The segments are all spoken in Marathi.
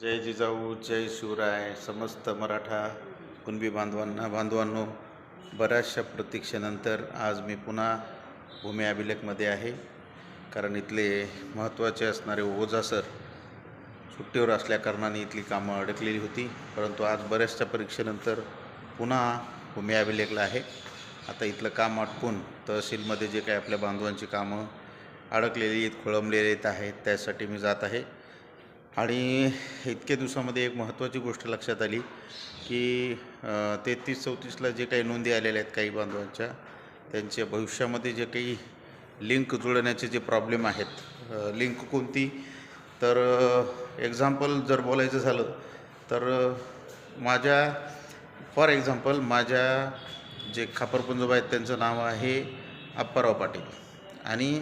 जय जिजाऊ जय शिवराय समस्त मराठा कुणबी बांधवांना बांधवांनो बऱ्याचशा प्रतीक्षेनंतर आज मी पुन्हा भूमी अभिलेखमध्ये आहे. कारण इथले महत्त्वाचे असणारे ओझा सर सुट्टीवर असल्याकारणाने इथली कामं अडकलेली होती. परंतु आज बऱ्याचशा परीक्षेनंतर पुन्हा भूमी अभिलेखला आहे. आता इथलं काम आटपून तहसीलमध्ये जे काही आपल्या बांधवांची कामं अडकलेली आहेत खोळंबलेली आहेत आहेत त्यासाठी मी जात आहे. आणि इतक्या दिवसामध्ये एक महत्त्वाची गोष्ट लक्षात आली की तेहतीस चौतीसला जे काही नोंदी आलेल्या आहेत काही बांधवांच्या त्यांच्या भविष्यामध्ये जे काही लिंक जुळण्याचे जे प्रॉब्लेम आहेत लिंक कोणती? तर एक्झाम्पल जर बोलायचं झालं तर माझ्या फॉर एक्झाम्पल माझ्या जे खापरपुंजोबा आहेत त्यांचं नाव आहे अप्पाराव पाटील. आणि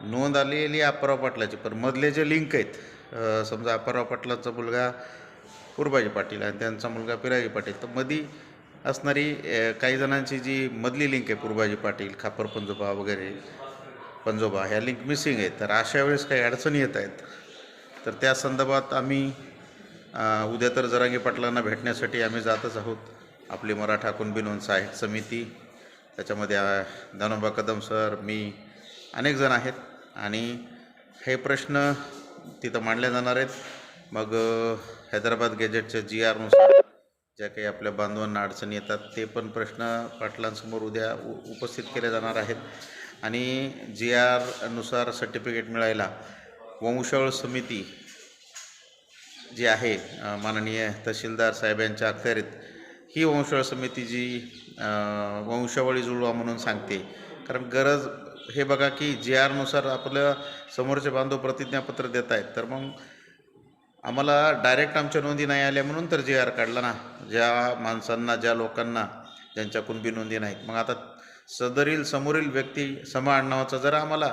नोंद आलेली अप्पाराव पाटलाची पण मधले जे लिंक आहेत समजा अप्पाराव पाटलाचा मुलगा कुरबाजी पाटील आणि त्यांचा मुलगा पिराजी पाटील तर मधी असणारी काही जणांची जी मधली लिंक आहे कुरबाजी पाटील खापर पंजोबा वगैरे पंजोबा ह्या लिंक मिसिंग आहेत. तर अशा वेळेस काही अडचणी येत आहेत. तर त्या संदर्भात आम्ही उद्या तर जरांगी पाटलांना भेटण्यासाठी आम्ही जातच आहोत. आपली मराठा कुणबी नोंद साहित्य समिती त्याच्यामध्ये अ, धनोबा कदम सर मी अनेक जण आहेत. आणि हे प्रश्न तिथं मांडले जाणार आहेत. मग हैदराबाद गेजेटच्या जी आरनुसार ज्या काही आपल्या बांधवांना अडचणी येतात ते पण प्रश्न पाटलांसमोर उद्या उ उपस्थित केले जाणार आहेत. आणि जी आरनुसार सर्टिफिकेट मिळायला वंशावळ समिती जी आहे माननीय तहसीलदार साहेब यांच्या अखत्यारीत ही वंशावळ समिती जी वंशावळी जुळवा म्हणून सांगते. कारण गरज हे बघा की जी आरनुसार आपलं समोरचे बांधव प्रतिज्ञापत्र देत आहेत तर मग आम्हाला डायरेक्ट आमच्या नोंदी नाही आल्या म्हणून तर जे आर काढला ना. ज्या माणसांना ज्या लोकांना ज्यांच्या कुणबी नोंदी नाहीत. मग आता सदरील समोरील व्यक्ती समा आडनावाचा जर आम्हाला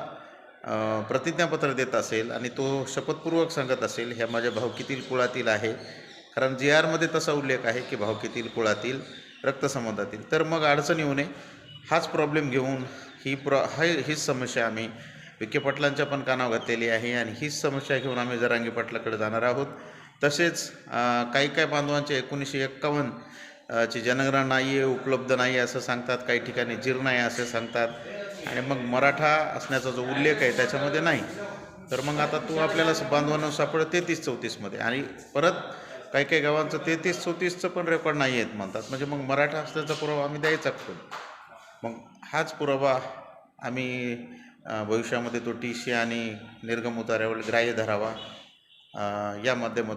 प्रतिज्ञापत्र देत असेल आणि तो शपथपूर्वक सांगत असेल ह्या माझ्या भावकीतील कुळातील आहे कारण जी आरमध्ये तसा उल्लेख आहे की भावकीतील कुळातील रक्तसंबंधातील. तर मग अडचण येऊ नये. हाच प्रॉब्लेम घेऊन ही प्रॉ हा हीच समस्या आम्ही विखे पाटलांच्या पण कानावर घातलेली आहे आणि हीच समस्या घेऊन आम्ही जरांगी पाटलाकडे जाणार आहोत. तसेच काही काही बांधवांचे एकोणीसशे एक्कावन्न ची जनगणना नाही आहे उपलब्ध नाही आहे असं सांगतात. काही ठिकाणी जीर्ण आहे असे सांगतात. आणि मग मराठा असण्याचा जो उल्लेख आहे त्याच्यामध्ये नाही. तर मग आता तो आपल्याला बांधवांना सापडत तेहतीस चौतीसमध्ये. आणि परत काही काही गावांचं तेहतीस चौतीसचं पण रेकॉर्ड नाही आहेत म्हणतात. म्हणजे मग मराठा असल्याचा पुरावा आम्ही द्यायचा कुठून मग हाच पुरावा आम्ही भविष्यामध्ये तो टी सी आणि निर्गम उतार्यावर ग्राह्य धरावा या माध्यमातून